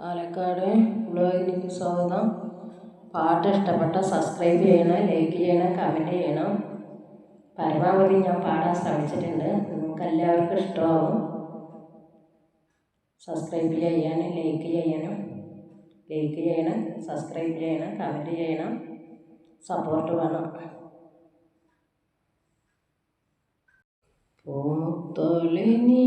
പാലക്കാട് വ്ളോഗിലേക്ക് സ്വാഗതം. പാട്ട് ഇഷ്ടപ്പെട്ട സബ്സ്ക്രൈബ് ചെയ്യണം ലൈക്ക് ചെയ്യണം കമന്റ് ചെയ്യണം. പരമാവധി ഞാൻ പാടാൻ ശ്രമിച്ചിട്ടുണ്ട്. നിങ്ങൾക്ക് എല്ലാവർക്കും ഇഷ്ടമാവും. സബ്സ്ക്രൈബ് ചെയ്യാനും ലൈക്ക് ചെയ്യണം ലൈക്ക് ചെയ്യണം സബ്സ്ക്രൈബ് ചെയ്യണം കമന്റ് ചെയ്യണം. സപ്പോർട്ട് വേണം. പൂത്തൊളി നീ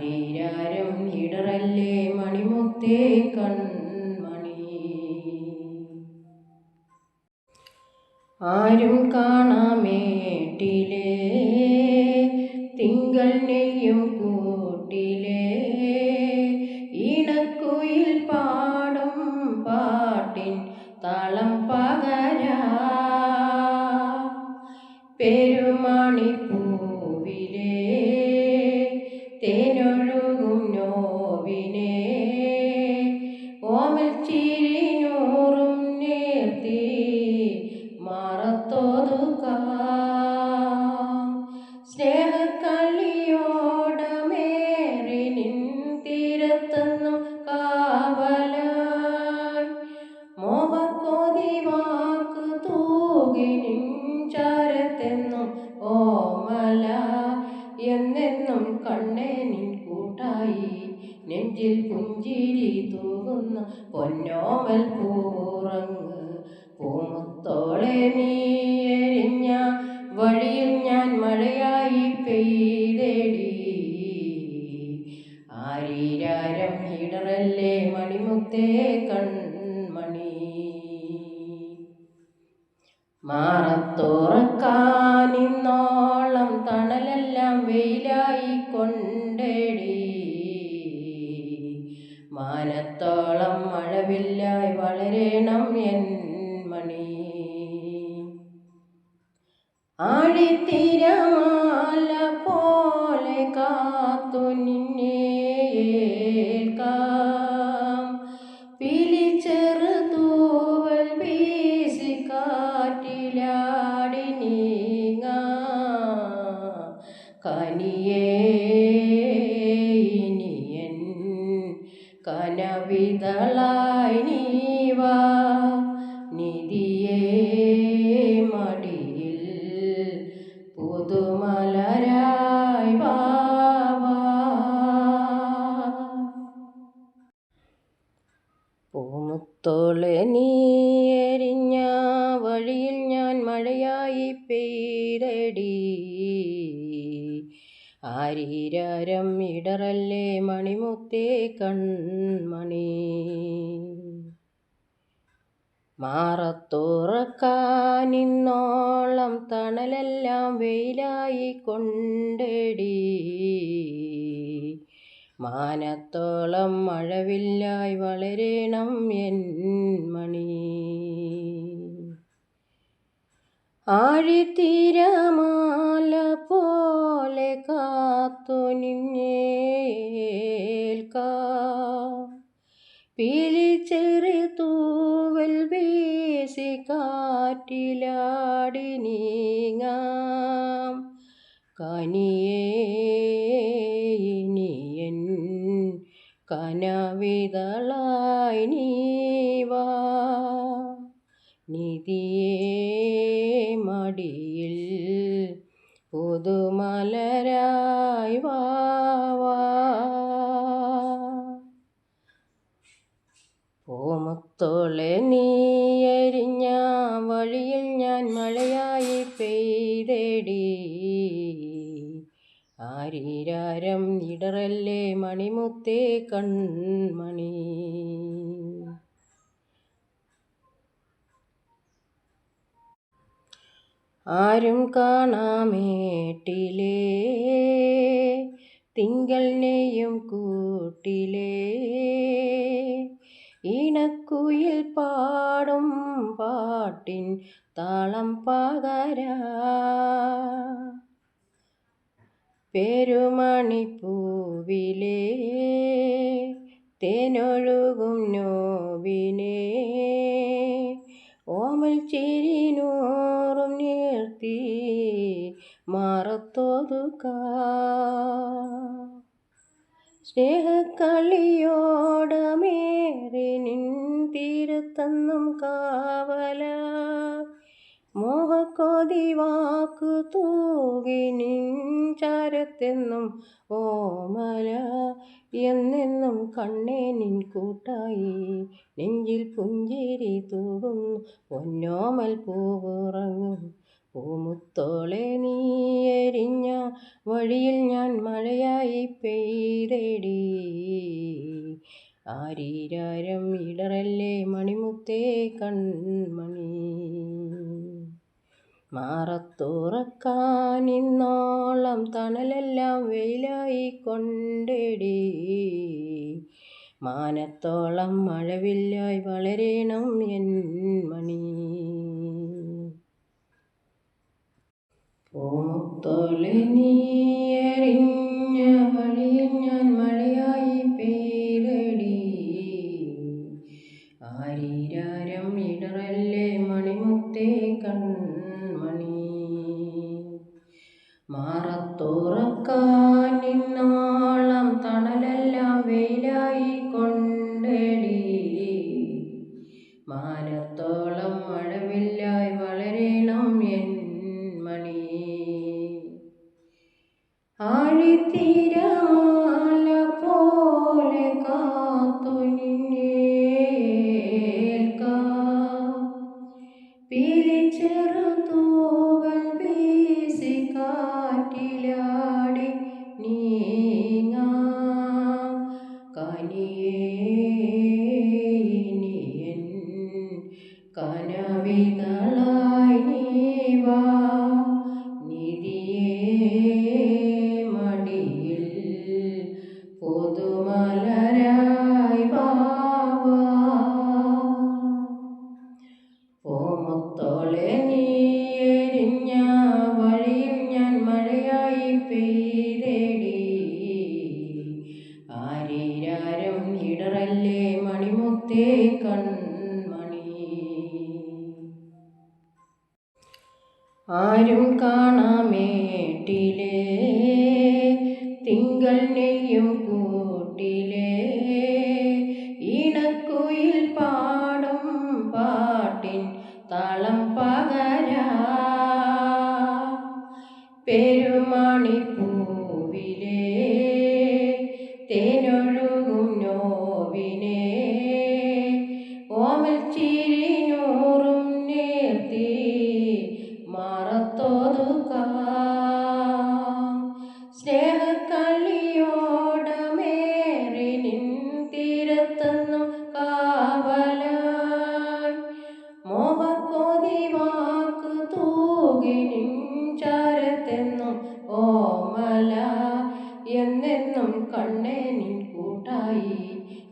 ആരീരാരം ഇടറല്ലേ മണിമുത്തേ കൺമണി. ആരും കാണാമേട്ടിലേ തിങ്കൾ നെയ്യും കൂട്ടിലേ. ഇണക്കുയിൽ പാടും പാട്ടിൻ താളം പകരാ. പെരുമാണിപ്പൂവിലേ തൂകുന്ന പൊന്നോമൽ പൂറങ്ങ്. പൂമുത്തോളെ നീ എരിഞ്ഞ വഴിയിൽ ഞാൻ മഴയായി പെയ്തേടി. ആരീരാരം ഇടറല്ലേ മണിമുത്തേ കൺമണി. മാറത്തോറക്കാനിന്നോളം വളരണം എൻ നിധിയേ മടിയിൽ പുതുമലരായി പൂമുത്തോളെ നീ എരിഞ്ഞ വഴിയിൽ ഞാൻ മഴയായി പെയ്തടി. ആരീരാരം ഇടറല്ലേ മണിമുത്തേ കൺമണി. മാറത്തോറക്കാനിന്നോളം തണലെല്ലാം വെയിലായി കൊണ്ടടി. മാനത്തോളം മഴവില്ലായി വളരണം എൻ മണി. ആഴിത്തീരമാല പോലെ കാത്തു പിലിച്ചെറി തൂവൽ വീശി കാറ്റിലാടി നീങ്ങാം. കനിയേ ഇനിയൻ കനവിതളായി നീവാ നിധിയേ പൂമുത്തോളെ നീയരിഞ്ഞ വഴിയിൽ ഞാൻ മഴയായി പെയ്തേടി. ആരീരാരം ഇടറല്ലേ മണിമുത്തേ കൺമണി. ആരും കാണാമേട്ടിലേ തിങ്കൾ നെയ്യും കൂട്ടിലേ. ഇണക്കുയിൽ പാടും പാട്ടിൻ താളം പകരാ. പെരുമണിപ്പൂവിലേ തേനൊഴുകും നോവിനെ ഓമൽ ചിരി നൂറും നിർത്തി മാറത്തോതുക സ്നേഹക്കളിയോടമേറി തീരത്തന്നും കാവല. മോഹക്കോതി വാക്കു തൂകി നിൻ ചാരത്തെന്നും ഓമല. എന്നെന്നും കണ്ണേ നിൻ കൂട്ടായി നെഞ്ചിൽ പുഞ്ചിരി തൂകുന്നു. പൊന്നോമൽ പൂവുറങ്ങും. പൂമുത്തോളെ നീ എരിഞ്ഞ വഴിയിൽ ഞാൻ മഴയായി പെയ്തേടി. ആരീരാരം കൺമണി മാറത്തുറക്കാനിന്നോളം തണലെല്ലാം വെയിലായി കൊണ്ടേടി മാനത്തോളം മഴവില്ലായി വളരേണം എൻ മണി പൂമുത്തോളെ നീ എറിഞ്ഞ വഴിയിൽ ഞാൻ ആഴിത്തീരമാല പോലെ കാത്തു നിന്നേൽക്കാം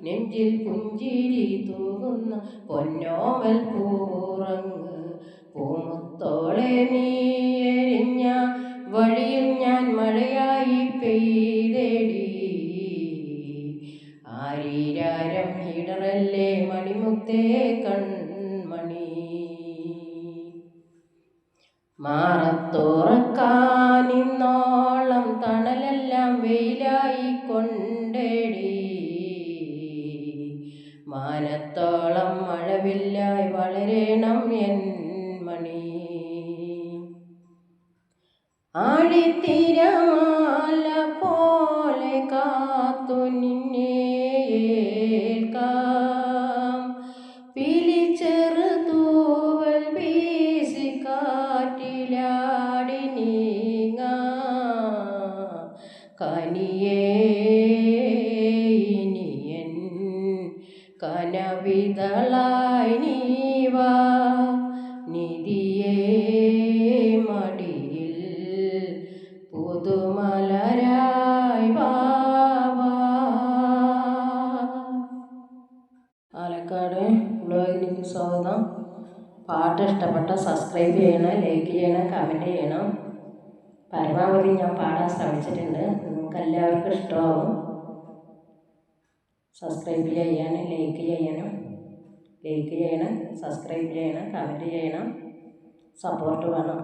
നെഞ്ചിൽ പുഞ്ചിരി തൂകുന്ന പൊന്നോമൽ പൂറങ്ങ്. പൂമുത്തോളെ നീ എരിഞ്ഞ വഴിയിൽ ഞാൻ മഴയായി പെയ്തേടി. ആരീരാരം ഇടറല്ലേ മണിമുത്തേ കൺമണി. മാറത്തോറക്കാനിന്നോളം ആഴിത്തിരമാല പോലെ കാത്തു നിന്നെ കനിയേ ഇനിയൻ കനവിതളായി നീവാ പാട്ട് ഇഷ്ടപ്പെട്ട സബ്സ്ക്രൈബ് ചെയ്യണം ലൈക്ക് ചെയ്യണം കമന്റ് ചെയ്യണം? പരമാവധി ഞാൻ പാടാൻ ശ്രമിച്ചിട്ടുണ്ട്. നിങ്ങൾക്ക് എല്ലാവർക്കും ഇഷ്ടമാവും. സബ്സ്ക്രൈബ് ചെയ്യാനും ലൈക്ക് ചെയ്യണം ലൈക്ക് ചെയ്യണം സബ്സ്ക്രൈബ് ചെയ്യണം കമന്റ് ചെയ്യണം സപ്പോർട്ട് വേണം.